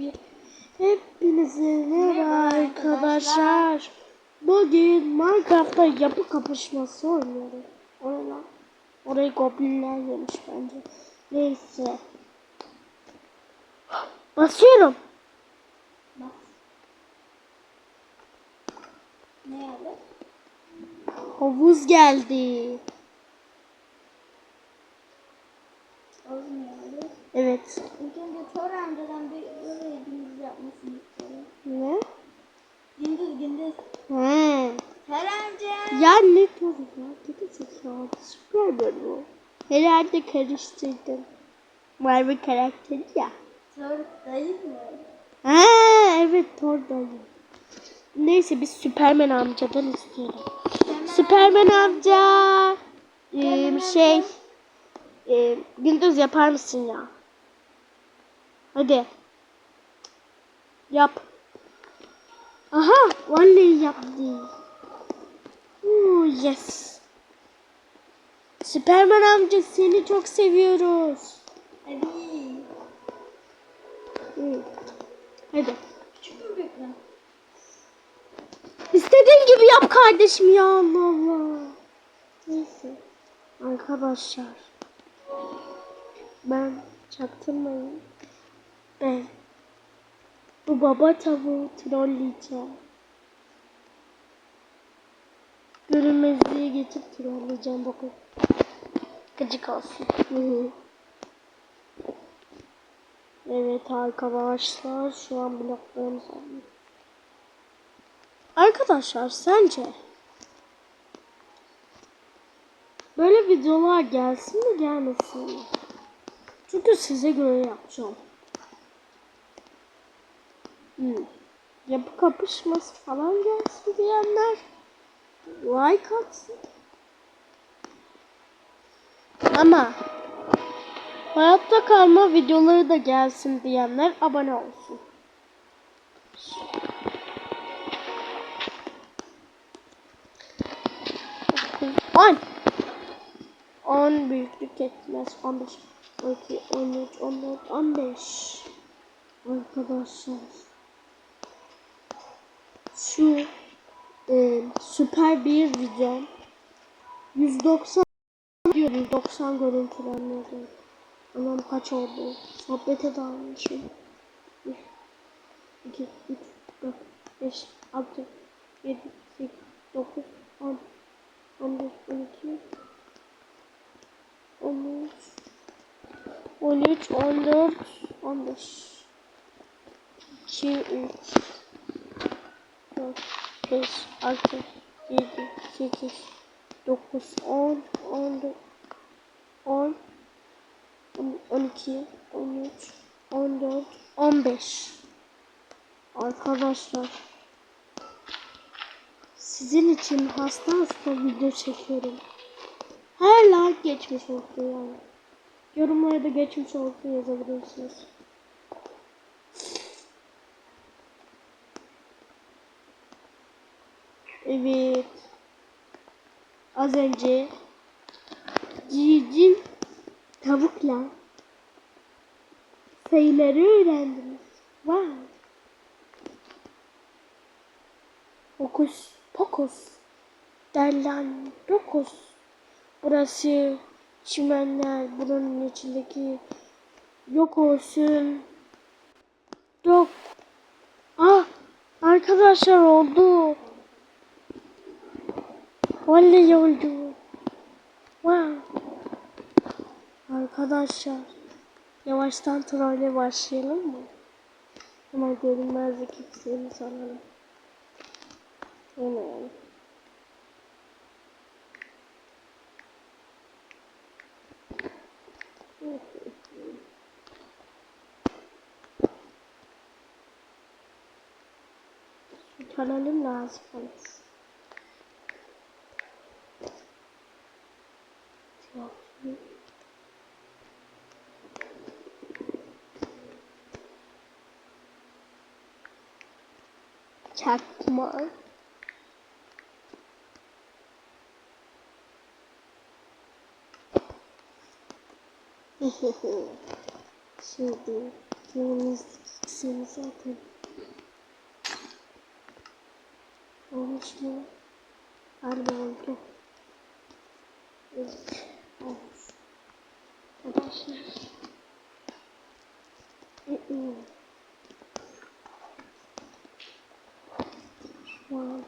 bir hepinize merhaba arkadaşlar. Bugün Minecraft'ta yapı kapışması oynuyoruz. Orada orayı goblinler yemiş bence. Neyse. Basıyorum. Bak. Ne geldi? Havuz geldi. Ağzım geldi. Evet. İlk önce Thor amcadan bir Ne? Gündüz gündüz. He. Thor amca. Ya ne diyorum ya? Gidi zekalı. Süper bu. Herhalde karıştırdım. Marvel karakteri ya. Thor dayı mı? Ha evet Thor'dayım. Neyse biz Süpermen amcadan isteyelim. Süpermen amca. Ee, şey. E, gündüz yapar mısın ya? Hadi. Yap. Aha vallahi yaptı. Oo, yes. Süpermen amca seni çok seviyoruz. Hadi. Hadi. İstediğin gibi yap kardeşim ya Allah Allah. Neyse. Arkadaşlar. Ben çaktırmayın. Ben bu baba tavuğu trolleyeceğim. Görünmezliğe geçip trolleyeceğim bakın. Gıcık olsun. Evet arkadaşlar şu an bloklarımız alıyor. Arkadaşlar sence böyle videolar gelsin mi gelmesin mi? Çünkü size göre yapacağım. Yapı kapışması falan gelsin diyenler like atsın. Ama hayatta kalma videoları da gelsin diyenler abone olsun. On. 10 büyüklük etmez. 15, 12, 13, 14, 15. Arkadaşlar. Şu e, süper bir video. 190 diyor 190 görüntülenmedi. Anam kaç oldu? Sohbete dalmışım. 1, 2, 3, 4, 5, 6, 7, 8, 9, 10, 11, 12, 13, 13, 14, 15, 2, 3, 4, 5, 6, 7, 8, 9, 10, 14, 10, 12, 13, 14, 15. Arkadaşlar sizin için hasta hasta video çekiyorum. Her like geçmiş olsun yani. Yorumlara da geçmiş olsun yazabilirsiniz. Evet. Az önce cicim tavukla sayıları öğrendiniz. Wow. Hokus pokus. Derlan dokuz. Burası çimenler. Buranın içindeki yok olsun. Yok. Ah arkadaşlar oldu. Vallahi oldu. Wow. Arkadaşlar yavaştan trolle başlayalım mı? Hemen görünmezlik yükseğini sanalım. Hemen. Şu kanalım lazım bana. Yok. Çakma. Şimdi Temizlik seni zaten. Olmuş mu? Galiba oldu. Evet. Olmuş. Arkadaşlar. Hı hı. Şu an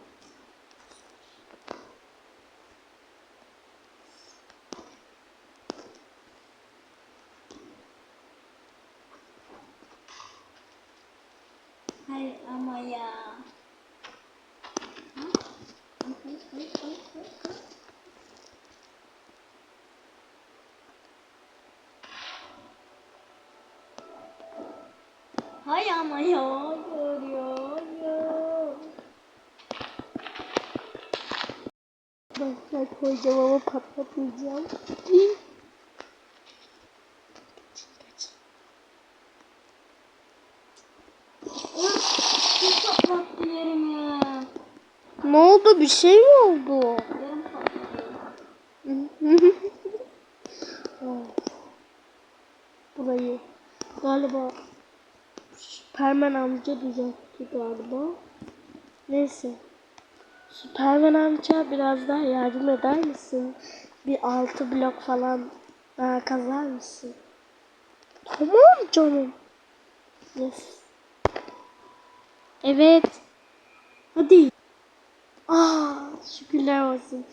Hayır ama ya. Ha? Ay, ay, ay, ay, ay, ay. Hay ama ya. Görüyor. Görüyor. ben ama patlatmayacağım. Ne oldu? Bir şey mi oldu? Burayı galiba Süpermen amca düzeltti galiba. Neyse. Süpermen amca biraz daha yardım eder misin? Bir altı blok falan daha kazar mısın? Tamam canım. Yes. Evet. Hadi. Aa, şükürler olsun.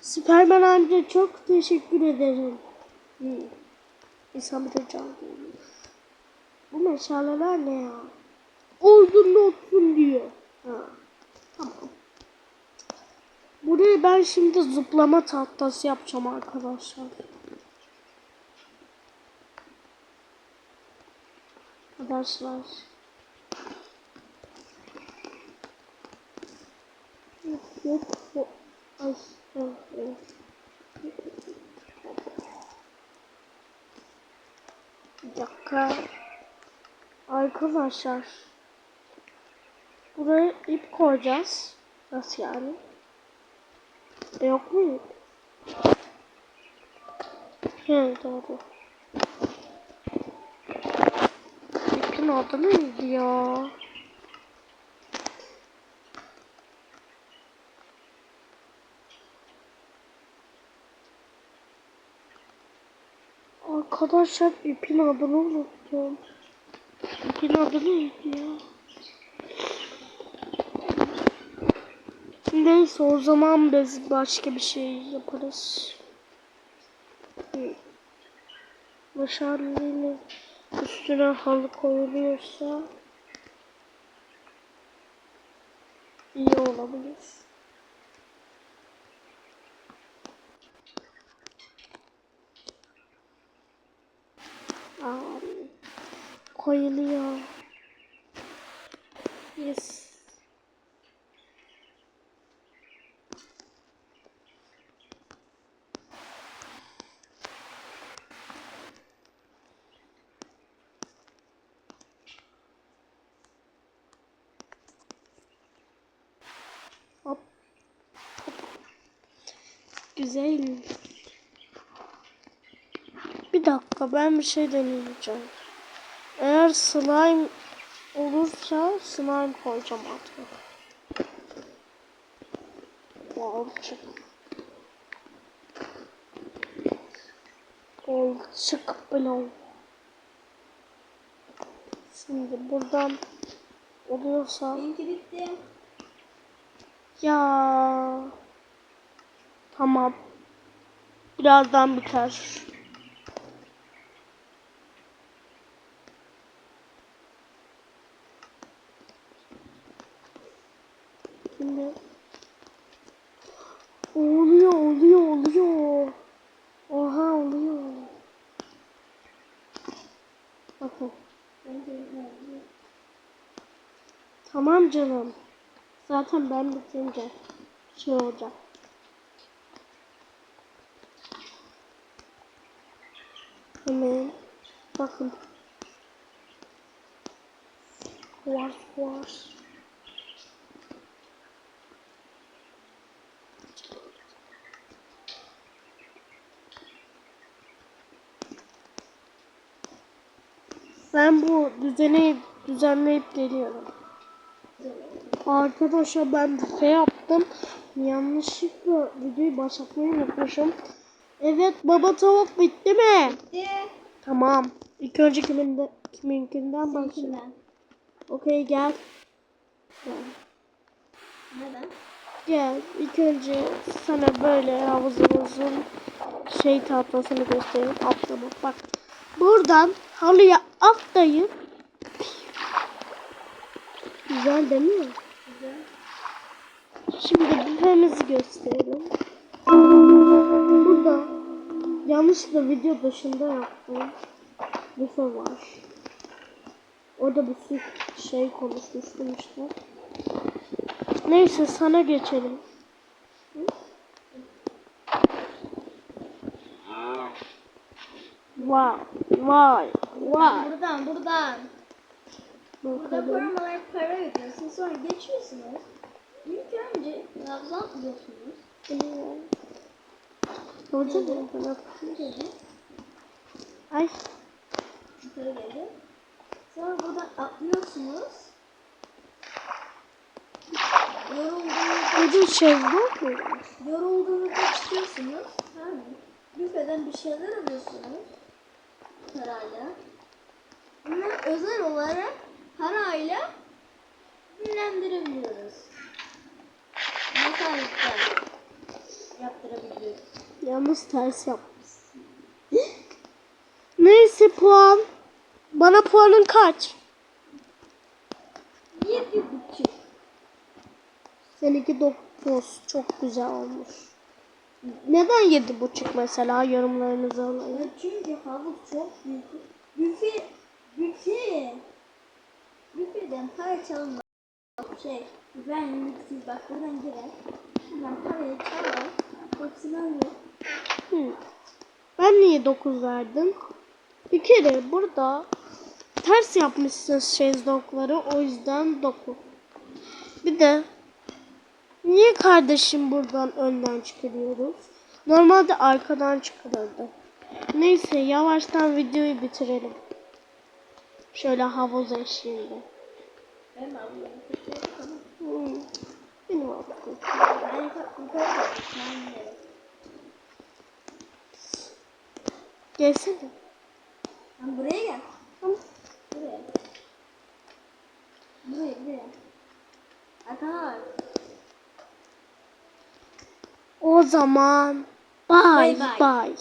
Süpermen amca çok teşekkür ederim. Hı. İnsan bir de can. Bu meşaleler ne ya? Olduğunda olsun diyor. Ha. Tamam. Buraya ben şimdi zıplama tahtası yapacağım arkadaşlar. Arkadaşlar. Yok yok. yok. Ay, yok, yok. Bir dakika. Arkadaşlar. Buraya ip koyacağız. Nasıl yani? E, yok mu ip? He doğru. İpin adı neydi ya? Arkadaşlar ipin adını unuttum. İpin adı neydi ya? Neyse o zaman biz başka bir şey yaparız. Meşalenin üstüne halı koyuluyorsa iyi olabilir. Koyuluyor. Yes. Hop. Hop. Güzel. Bir dakika ben bir şey deneyeceğim. Eğer slime olursa slime koyacağım artık. Balçık. Balçık bloğu. Şimdi buradan oluyorsa ya tamam. Birazdan biter. Şimdi oluyor oluyor oluyor. Oha oluyor. Bakın. Tamam canım. Zaten ben bitince şey olacak. Hemen bakın. Var var. Ben bu düzeni düzenleyip geliyorum. Arkadaşlar ben büfe yaptım. Yanlışlıkla videoyu başlatmayı unutmuşum. Evet baba tavuk bitti mi? De. Tamam. İlk önce kiminde, kiminkinden başlayalım. Okey gel. Gel. Neden? Gel. İlk önce sana böyle havuzumuzun şey tahtasını göstereyim. Atlama. Bak. Buradan halıya atlayıp Güzel değil mi? Güzel. Şimdi büfemizi gösterelim. Burada yanlışlıkla video dışında yaptığım büfe var. Orada bir şey konuşmuştum işte. Neyse sana geçelim. Vay, vay, vay. Buradan buradan. Burada Bakalım. formalar para ödüyorsun sonra geçiyorsunuz. İlk önce nabzı atlıyorsunuz. Orada da bana Ay, yukarı geri. Sonra buradan atlıyorsunuz. Yorulduğunuzda, ödül şey yok mu? yorulduğunuzda çıkıyorsunuz. Tamam mı? Büfeden bir şeyler alıyorsunuz. Parayla. Bunlar özel olarak parayla dinlendirebiliyoruz. Mekanikten yaptırabiliyoruz. Yalnız ters yapmışsın. Neyse puan. Bana puanın kaç? Yedi buçuk. Seninki 9. Çok güzel olmuş. Neden yedi buçuk mesela yorumlarınızı alayım. Çünkü havuz çok büyük. Büfe, büfe. Büfeden para çalmak şey. Ben siz bak buradan girer. Buradan parayı çalar. Hepsini alıyor. Hı. Ben niye 9 verdim? Bir kere burada ters yapmışsınız şezlongları o yüzden 9. Bir de niye kardeşim buradan önden çıkarıyoruz? Normalde arkadan çıkarırdı. Neyse yavaştan videoyu bitirelim. Şöyle havuz eşliğinde. Ben. Hmm. Benim aldım. Ben Ben. Gelsene. Sen buraya gel. Tamam. Buraya. Buraya buraya. Arkana bak. O zaman bye Bye bye. bye.